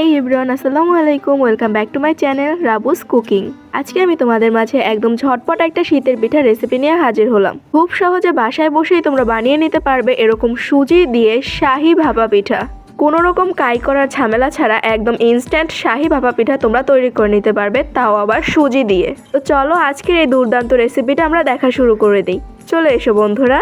এই এভরিওয়ান আসসালামু আলাইকুম welcome back to my channel Rabu's cooking আজকে আমি তোমাদের মাঝে একদম ঝটপট একটা শীতের পিঠা রেসিপি নিয়ে হাজির হলাম। খুব সহজে বাসায় বসেই তোমরা বানিয়ে নিতে পারবে এরকম সুজি দিয়ে শাহি ভাপা পিঠা। কোনো রকম কাই করার ঝামেলা ছাড়া একদম ইনস্ট্যান্ট শাহি ভাপা পিঠা তোমরা তৈরি করে নিতে পারবে, তাও আবার সুজি দিয়ে। তো চলো আজকের এই দুর্দান্ত রেসিপিটা আমরা দেখা শুরু করে দিই। চলে এসো বন্ধুরা।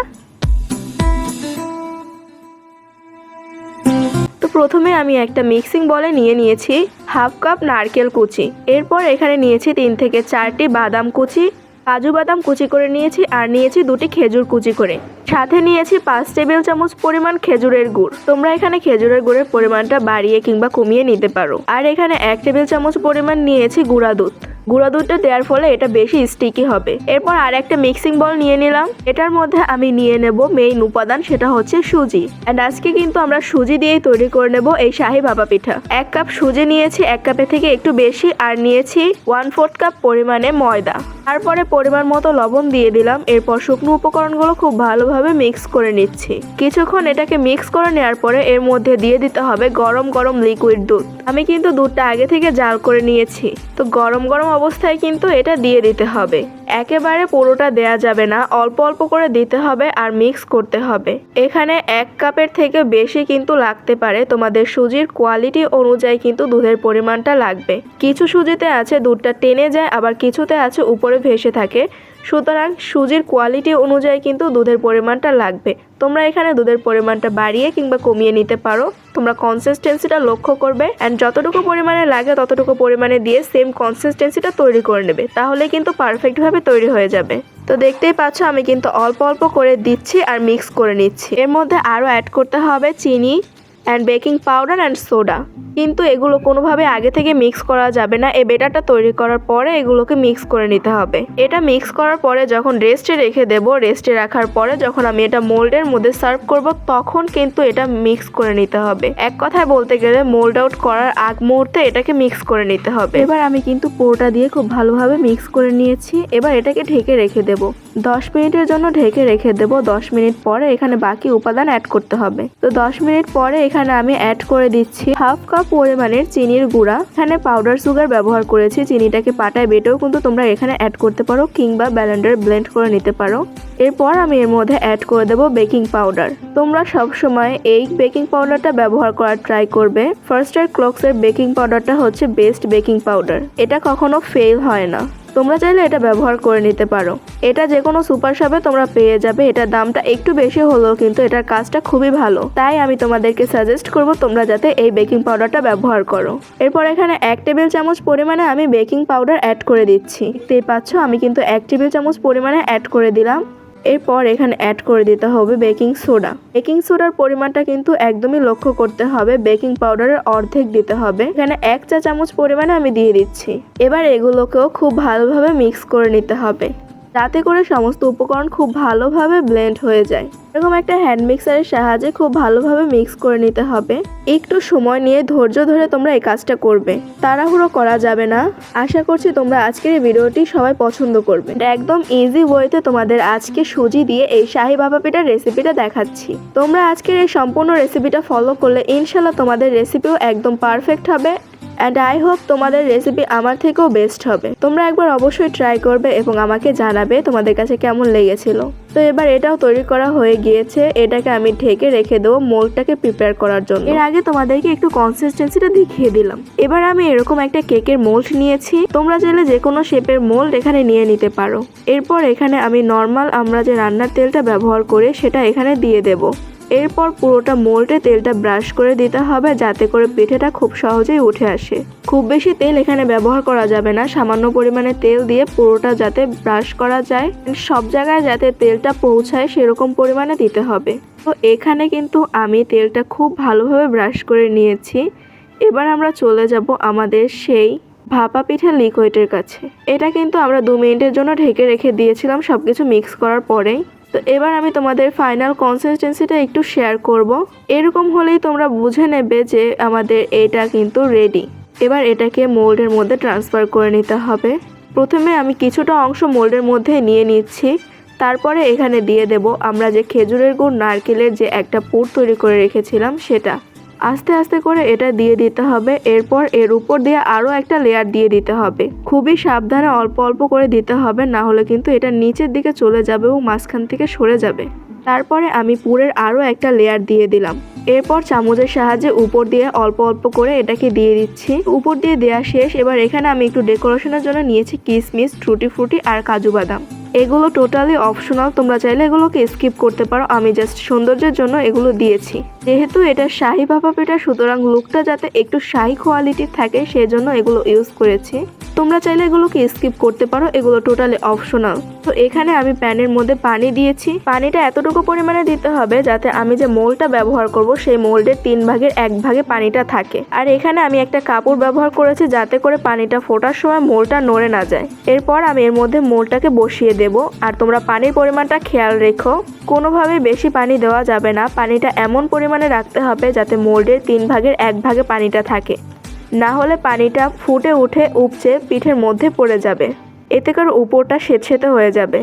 প্রথমে আমি একটা মিক্সিং বলে নিয়ে নিয়েছি হাফ কাপ নারকেল কুচি। এরপর এখানে নিয়েছি তিন থেকে চারটি বাদাম কুচি, কাজু বাদাম কুচি করে নিয়েছি আর নিয়েছি দুটি খেজুর কুচি করে। সাথে নিয়েছি পাঁচ টেবিল চামচ পরিমাণ খেজুরের গুড়। তোমরা এখানে খেজুরের গুড়ের পরিমাণটা বাড়িয়ে কিংবা কমিয়ে নিতে পারো। আর এখানে এক টেবিল চামচ পরিমাণ নিয়েছি গুঁড়া দুধ। গুঁড়া দুধটা দেওয়ার ফলে এটা বেশি স্টিকি হবে। এরপর আর একটা মিক্সিং বল নিয়ে নিলাম। এটার মধ্যে আমি নিয়ে নেব মেইন উপাদান, সেটা হচ্ছে সুজি। অ্যান্ড আজকে কিন্তু আমরা সুজি দিয়েই তৈরি করে নেব এই শাহি ভাপা পিঠা। এক কাপ সুজি নিয়েছি, এক কাপের থেকে একটু বেশি, আর নিয়েছি ওয়ান ফোর্থ কাপ পরিমাণে ময়দা। তারপরে পরিমাণ মতো লবণ দিয়ে দিলাম। এরপর শুকনো উপকরণগুলো খুব ভালোভাবে মিক্স করে নিচ্ছি। কিছুক্ষণ এটাকে মিক্স করে নেওয়ার পরে এর মধ্যে দিয়ে দিতে হবে গরম গরম লিকুইড দুধ। আমি কিন্তু দুধটা আগে থেকে জাল করে নিয়েছি। তো গরম গরম অবস্থায় কিন্তু এটা দিয়ে দিতে হবে। একেবারে পুরোটা দেয়া যাবে না, অল্প অল্প করে দিতে হবে আর মিক্স করতে হবে। এখানে এক কাপের থেকে বেশি কিন্তু লাগতে পারে, তোমাদের সুজির কোয়ালিটি অনুযায়ী কিন্তু দুধের পরিমাণটা লাগবে। কিছু সুজিতে আছে দুধটা টেনে যায়, আবার কিছুতে আছে উপরে ভেসে থাকে। সুতরাং সুজির কোয়ালিটি অনুযায়ী কিন্তু দুধের পরিমাণটা লাগবে। তোমরা এখানে দুধের পরিমাণটা বাড়িয়ে কিংবা কমিয়ে নিতে পারো। তোমরা কনসিস্টেন্সিটা লক্ষ্য করবে অ্যান্ড যতটুকু পরিমাণে লাগে ততটুকু পরিমাণে দিয়ে সেম কনসিস্টেন্সিটা তৈরি করে নেবে। তাহলে কিন্তু পারফেক্টভাবে তৈরি হয়ে যাবে। তো দেখতেই পাচ্ছ আমি কিন্তু অল্প অল্প করে দিচ্ছি আর মিক্স করে নিচ্ছি। এর মধ্যে আরও অ্যাড করতে হবে চিনি and baking powder and soda কিন্তু এগুলো কোনোভাবে আগে থেকে মিক্স করা যাবে না। এই বেটারটা তৈরি করার পরে এগুলোকে মিক্স করে নিতে হবে। এটা মিক্স করার পরে যখন রেস্টে রেখে দেব রেস্টে রাখার পরে যখন আমি এটা মোল্ডের মধ্যে সার্ভ করব, তখন কিন্তু এটা মিক্স করে নিতে হবে। এক কথায় বলতে গেলে মোল্ড আউট করার আগ মুহূর্তে এটাকে মিক্স করে নিতে হবে। এবার আমি কিন্তু পুরোটা দিয়ে খুব ভালোভাবে মিক্স করে নিয়েছি। এবার এটাকে ঢেকে রেখে দেব। দশ মিনিটের জন্য ঢেকে রেখে দেব। দশ মিনিট পরে এখানে বাকি উপাদান অ্যাড করতে হবে। তো দশ মিনিট পরে এখানে আমি অ্যাড করে দিচ্ছি হাফ কাপ পরিমাণের চিনির গুঁড়া। এখানে পাউডার সুগার ব্যবহার করেছি। চিনিটাকে পাটায় বেটেও কিন্তু তোমরা এখানে অ্যাড করতে পারো কিংবা ব্যালেন্ডার ব্লেন্ড করে নিতে পারো। এরপর আমি এর মধ্যে অ্যাড করে দেবো বেকিং পাউডার তোমরা সব সময় এই বেকিং পাউডারটা ব্যবহার করার ট্রাই করবে। ফার্স্ট এর ক্লক্সের বেকিং পাউডারটা হচ্ছে বেস্ট বেকিং পাউডার এটা কখনো ফেল হয় না। তোমরা চাইলে এটা ব্যবহার করে নিতে পারো। এটা যে কোনো সুপার শপে তোমরা পেয়ে যাবে। এটার দামটা একটু বেশি হলেও কিন্তু এটার কাজটা খুবই ভালো। তাই আমি তোমাদেরকে সাজেস্ট করব তোমরা যাতে এই বেকিং পাউডারটা ব্যবহার করো। এরপর এখানে এক টেবিল চামচ পরিমাণে আমি বেকিং পাউডার অ্যাড করে দিচ্ছি। দেখতেই পাচ্ছ, আমি কিন্তু এক টেবিল চামচ পরিমাণে অ্যাড করে দিলাম। এরপর এখানে অ্যাড করে দিতে হবে বেকিং সোডা বেকিং সোডার পরিমাণটা কিন্তু একদমই লক্ষ্য করতে হবে। বেকিং পাউডারের অর্ধেক দিতে হবে। এখানে এক চা চামচ পরিমাণে আমি দিয়ে দিচ্ছি। এবার এগুলোকেও খুব ভালোভাবে মিক্স করে নিতে হবে। যাতে করে সমস্ত উপকরণ খুব ভালোভাবে ব্লেন্ড হয়ে যায়। এরকম একটা হ্যান্ড মিক্সারের সাহায্যে খুব ভালোভাবে মিক্স করে নিতে হবে। একটু সময় নিয়ে ধৈর্য ধরে তোমরা এই কাজটা করবে। তাড়াহুড়ো করা যাবে না। আশা করছি তোমরা আজকের এই ভিডিওটি সবাই পছন্দ করবে। একদম ইজি ওয়েতে তোমাদের আজকে সুজি দিয়ে এই শাহি বাবা পিঠার রেসিপিটা দেখাচ্ছি। তোমরা আজকের এই সম্পূর্ণ রেসিপিটা ফলো করলে ইনশাল্লাহ তোমাদের রেসিপিও একদম পারফেক্ট হবে। অ্যান্ড আই হোপ তোমাদের রেসিপি আমার থেকেও বেস্ট হবে। তোমরা একবার অবশ্যই ট্রাই করবে এবং আমাকে জানাবে তোমাদের কাছে কেমন লেগেছিল। তো এবার এটাও তৈরি করা হয়ে গিয়েছে। এটাকে আমি ঢেকে রেখে দেবো মোল্ডটাকে প্রিপেয়ার করার জন্য। এর আগে তোমাদেরকে একটু কনসিস্টেন্সিটা দেখিয়ে দিলাম। এবার আমি এরকম একটা কেকের মোল্ড নিয়েছি। তোমরা চাইলে যে কোনো শেপের মোল্ড এখানে নিয়ে নিতে পারো। এরপর এখানে আমি নর্মাল আমরা যে রান্নার তেলটা ব্যবহার করে, সেটা এখানে দিয়ে দেবো। এরপর পুরোটা মোল্ডে তেলটা ব্রাশ করে দিতে হবে, যাতে করে পিঠেটা খুব সহজেই উঠে আসে। খুব বেশি তেল এখানে ব্যবহার করা যাবে না, সামান্য পরিমাণে তেল দিয়ে পুরোটা যাতে ব্রাশ করা যায়। সব জায়গায় যাতে তেলটা পৌঁছায়, সেরকম পরিমাণে দিতে হবে। তো এখানে কিন্তু আমি তেলটা খুব ভালোভাবে ব্রাশ করে নিয়েছি। এবার আমরা চলে যাব আমাদের সেই ভাপা পিঠা লিকুইডের কাছে। এটা কিন্তু আমরা দু মিনিটের জন্য ঢেকে রেখে দিয়েছিলাম সব কিছু মিক্স করার পরেই। তো এবার আমি তোমাদের ফাইনাল কনসিস্টেন্সিটা একটু শেয়ার করব। এরকম হলেই তোমরা বুঝে নেবে যে আমাদের এটা কিন্তু রেডি এবার এটাকে মোল্ডের মধ্যে ট্রান্সফার করে নিতে হবে। প্রথমে আমি কিছুটা অংশ মোল্ডের মধ্যে নিয়ে নিচ্ছি। তারপরে এখানে দিয়ে দেব আমরা যে খেজুরের গুড়, নারকেলের যে একটা পুর তৈরি করে রেখেছিলাম সেটা। আস্তে আস্তে করে এটা দিয়ে দিতে হবে। এরপর এর উপর দিয়ে আরও একটা লেয়ার দিয়ে দিতে হবে। খুবই সাবধানে অল্প অল্প করে দিতে হবে, না হলে কিন্তু এটা নিচের দিকে চলে যাবে এবং মাঝখান থেকে সরে যাবে। তারপরে আমি পুরের আরও একটা লেয়ার দিয়ে দিলাম। এরপর চামচের সাহায্যে উপর দিয়ে অল্প অল্প করে এটাকে দিয়ে দিচ্ছি। উপর দিয়ে দেওয়া শেষ, এবার এখানে আমি একটু ডেকোরেশনের জন্য নিয়েছি কিসমিস ট্রুটি ফ্রুটি আর কাজু বাদাম। এগুলো টোটালি অপশনাল তোমরা চাইলে এগুলোকে স্কিপ করতে পারো। আমি জাস্ট সৌন্দর্যের জন্য এগুলো দিয়েছি। যেহেতু এটা শাহি ভাপা পিঠা সুতরাং লুকটা যাতে একটু শাহি কোয়ালিটির থাকে, সেজন্য এগুলো ইউজ করেছি। তোমরা চাইলে এগুলোকে স্কিপ করতে পারো, এগুলো টোটালি অপশনাল তো এখানে আমি প্যানের মধ্যে পানি দিয়েছি। পানিটা এতটুকু পরিমাণে দিতে হবে যাতে আমি যে মোলটা ব্যবহার করব, সেই মোল্ডের তিন ভাগের এক ভাগে পানিটা থাকে। আর এখানে আমি একটা কাপড় ব্যবহার করেছি যাতে করে পানিটা ফোটার সময় মোলটা নড়ে না যায়। এরপর আমি এর মধ্যে মোলটাকে বসিয়ে দেব। আর তোমরা পানির পরিমাণটা খেয়াল রেখো কোনোভাবে বেশি পানি দেওয়া যাবে না। পানিটা এমন পরিমাণে রাখতে হবে যাতে মোল্ডের তিন ভাগের এক ভাগে পানিটা থাকে। না হলে পানিটা ফুটে উঠে উপচে পিঠের মধ্যে পড়ে যাবে। এতে করে উপরটা সেতসেতে হয়ে যাবে।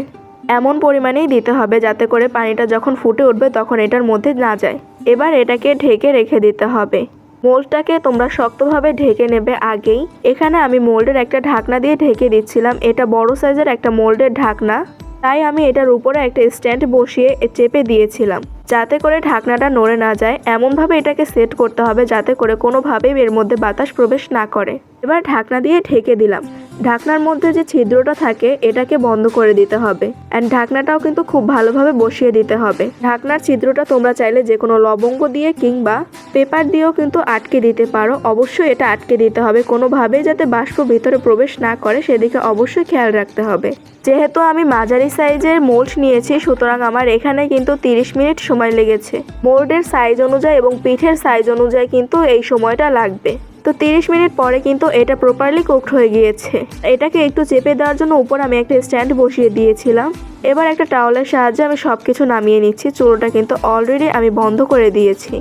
এমন পরিমাণেই দিতে হবে যাতে করে পানিটা যখন ফুটে উঠবে তখন এটার মধ্যে না যায়। এবার এটাকে ঢেকে রেখে দিতে হবে। মোল্ডটাকে তোমরা শক্তভাবে ঢেকে নেবে আগেই। এখানে আমি মোল্ডের একটা ঢাকনা দিয়ে ঢেকে দিচ্ছিলাম। এটা বড় সাইজের একটা মোল্ডের ঢাকনা। তাই আমি এটার উপরে একটা স্ট্যান্ড বসিয়ে চেপে দিয়েছিলাম। যাতে করে ঢাকনাটা নড়ে না যায়, এমনভাবে এটাকে সেট করতে হবে যাতে করে কোনোভাবেই এর মধ্যে বাতাস প্রবেশ না করে। এবার ঢাকনা দিয়ে ঢেকে দিলাম। ঢাকনার মধ্যে যে ছিদ্রটা থাকে, এটাকে বন্ধ করে দিতে হবে। অ্যান্ড ঢাকনাটাও কিন্তু খুব ভালোভাবে বসিয়ে দিতে হবে। ঢাকনার ছিদ্রটা তোমরা চাইলে যে কোনো লবঙ্গ দিয়ে কিংবা পেপার দিয়েও কিন্তু আটকে দিতে পারো। অবশ্যই এটা আটকে দিতে হবে। কোনোভাবেই যাতে বাষ্প ভিতরে প্রবেশ না করে, সেদিকে অবশ্যই খেয়াল রাখতে হবে। যেহেতু আমি মাঝারি সাইজের মোল্ড নিয়েছি, সুতরাং আমার এখানে কিন্তু 30 মিনিট সময় লেগেছে। মোল্ডের সাইজ অনুযায়ী এবং পিঠের সাইজ অনুযায়ী কিন্তু এই সময়টা লাগবে। তো 30 মিনিট পরে কিন্তু এটা প্রপারলি কুকড হয়ে গিয়েছে। এটাকে একটু চেপে দেওয়ার জন্য উপর আমি একটা স্ট্যান্ড বসিয়ে দিয়েছিলাম। এবার একটা টাওয়ালের সাহায্যে আমি সব কিছু নামিয়ে নিচ্ছি, চুলোটা কিন্তু অলরেডি আমি বন্ধ করে দিয়েছি।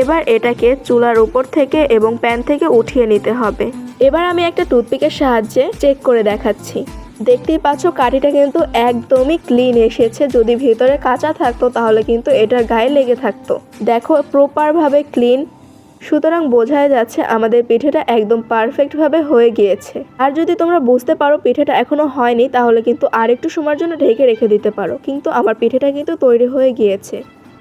এবার এটাকে চুলার উপর থেকে এবং প্যান থেকে উঠিয়ে নিতে হবে। এবার আমি একটা টুথপিকের সাহায্যে চেক করে দেখাচ্ছি। দেখতেই পাচ্ছ কাঠিটা কিন্তু একদমই ক্লিন এসেছে। যদি ভেতরে কাঁচা থাকতো তাহলে কিন্তু এটার গায়ে লেগে থাকতো। দেখো প্রপারভাবে ক্লিন সুতরাং বোঝাই যাচ্ছে আমাদের পিঠেটা একদম পারফেক্টভাবে হয়ে গিয়েছে। আর যদি তোমরা বুঝতে পারো পিঠেটা এখনও হয়নি, তাহলে কিন্তু আর একটু সময়ের জন্য ঢেকে রেখে দিতে পারো। কিন্তু আমার পিঠেটা কিন্তু তৈরি হয়ে গিয়েছে।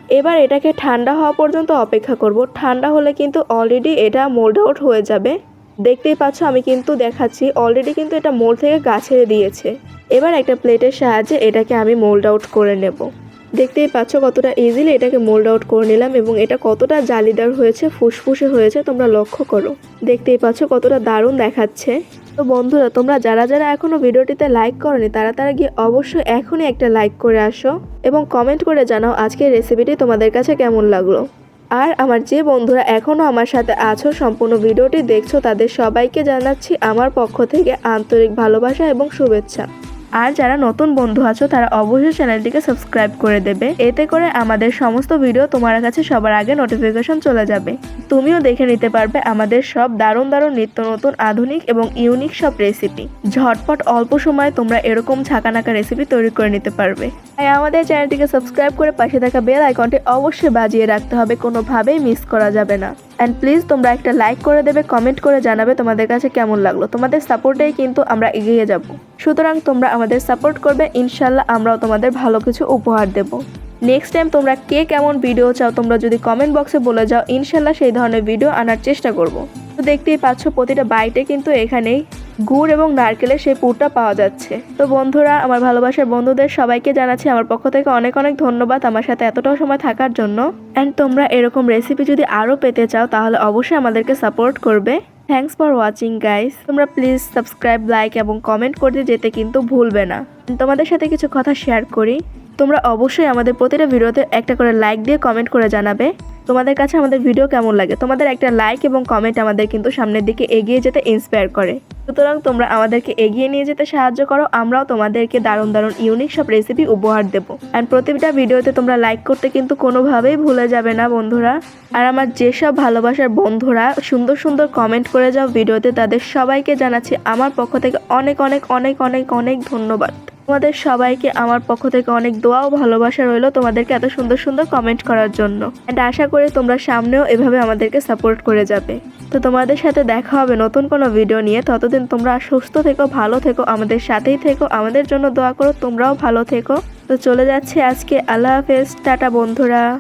এবার এটাকে ঠান্ডা হওয়া পর্যন্ত অপেক্ষা করব। ঠান্ডা হলে কিন্তু অলরেডি এটা মোল্ড আউট হয়ে যাবে। দেখতেই পাচ্ছ আমি কিন্তু দেখাচ্ছি অলরেডি কিন্তু এটা মোল্ড থেকে গা ছেড়ে দিয়েছে। এবার একটা প্লেটের সাহায্যে এটাকে আমি মোল্ড আউট করে নেব। দেখতেই পাচ্ছ কতটা ইজিলি এটাকে মোল্ড আউট করে নিলাম এবং এটা কতটা জালিদার হয়েছে, ফুসফুসে হয়েছে, তোমরা লক্ষ্য করো। দেখতেই পাচ্ছ কতটা দারুণ দেখাচ্ছে। তো বন্ধুরা, তোমরা যারা যারা এখনও ভিডিওটিতে লাইক করনি, তারা তারা গিয়ে অবশ্যই এখনই একটা লাইক করে আসো এবং কমেন্ট করে জানাও আজকের রেসিপিটি তোমাদের কাছে কেমন লাগল। আর আমার যে বন্ধুরা এখনও আমার সাথে আছো, সম্পূর্ণ ভিডিওটি দেখছ, তাদের সবাইকে জানাচ্ছি আমার পক্ষ থেকে আন্তরিক ভালোবাসা এবং শুভেচ্ছা। আর যারা নতুন বন্ধু আছো, তারা অবশ্যই চ্যানেলটিকে সাবস্ক্রাইব করে দেবে। এতে করে আমাদের সমস্ত ভিডিও তোমার কাছে সবার আগে নোটিফিকেশন চলে যাবে। তুমিও দেখে নিতে পারবে আমাদের সব দারুণ দারুণ নিত্য নতুন, আধুনিক এবং ইউনিক সব রেসিপি ঝটপট অল্প সময়ে তোমরা এরকম ছাকানাকা রেসিপি তৈরি করে নিতে পারবে। তাই আমাদের চ্যানেলটিকে সাবস্ক্রাইব করে পাশে থাকা বেল আইকনটি অবশ্যই বাজিয়ে রাখতে হবে, কোনোভাবেই মিস করা যাবে না। অ্যান্ড প্লিজ তোমরা একটা লাইক করে দেবে কমেন্ট করে জানাবে তোমাদের কাছে কেমন লাগল। তোমাদের সাপোর্টেই কিন্তু আমরা এগিয়ে যাব। সুতরাং তোমরা আমাদের সাপোর্ট করবে, ইনশাল্লাহ আমরাও তোমাদের ভালো কিছু উপহার দেব। নেক্সট টাইম তোমরা কে কেমন ভিডিও চাও, তোমরা যদি কমেন্ট বক্সে বলে যাও, ইনশাল্লাহ সেই ধরনের ভিডিও আনার চেষ্টা করব। তো দেখতেই পাচ্ছ, প্রতিটা বাইটে কিন্তু এখানেই গুড় এবং নারকেলের সেই পুরটা পাওয়া যাচ্ছে। তো বন্ধুরা, আমার ভালোবাসার বন্ধুদের সবাইকে জানাচ্ছি আমার পক্ষ থেকে অনেক অনেক ধন্যবাদ আমার সাথে এতটাও সময় থাকার জন্য। অ্যান্ড তোমরা এরকম রেসিপি যদি আরও পেতে চাও, তাহলে অবশ্যই আমাদেরকে সাপোর্ট করবে। থ্যাংকস ফর ওয়াচিং গাইস তোমরা প্লিজ সাবস্ক্রাইব লাইক এবং কমেন্ট করতে যেতে কিন্তু ভুলবে না। তোমাদের সাথে কিছু কথা শেয়ার করি। তোমরা অবশ্যই আমাদের প্রতিটা ভিডিওতে একটা করে লাইক দিয়ে কমেন্ট করে জানাবে। তোমাদের কাছে আমাদের ভিডিও কেমন লাগে? তোমাদের একটা লাইক এবং কমেন্ট আমাদের কিন্তু সামনের দিকে এগিয়ে যেতে ইন্সপায়ার করে। সুতরাং তোমরা আমাদেরকে এগিয়ে নিয়ে যেতে সাহায্য করো, আমরাও তোমাদেরকে দারুণ দারুণ ইউনিক সব রেসিপি উপহার দেবো। অ্যান্ড প্রতিটা ভিডিওতে তোমরা লাইক করতে কিন্তু কোনোভাবেই ভুলে যাবে না বন্ধুরা। আর আমার যেসব ভালোবাসার বন্ধুরা সুন্দর সুন্দর কমেন্ট করে যাও ভিডিওতে, তাদের সবাইকে জানাচ্ছি আমার পক্ষ থেকে অনেক অনেক অনেক অনেক অনেক ধন্যবাদ। তোমাদের সবাইকে আমার পক্ষ থেকে অনেক দোয়া ও ভালোবাসা রইল তোমাদেরকে এত সুন্দর সুন্দর কমেন্ট করার জন্য। অ্যান্ড আশা করি তোমরা সামনেও এভাবে আমাদেরকে সাপোর্ট করে যাবে। তো তোমাদের সাথে দেখা হবে নতুন কোনো ভিডিও নিয়ে। ততদিন তোমরা সুস্থ থেকো, ভালো থেকো, আমাদের সাথেই থেকো, আমাদের জন্য দোয়া করো, তোমরাও ভালো থেকো। তো চলে যাচ্ছে আজকে। আল্লাহ হাফেজ। টাটা বন্ধুরা।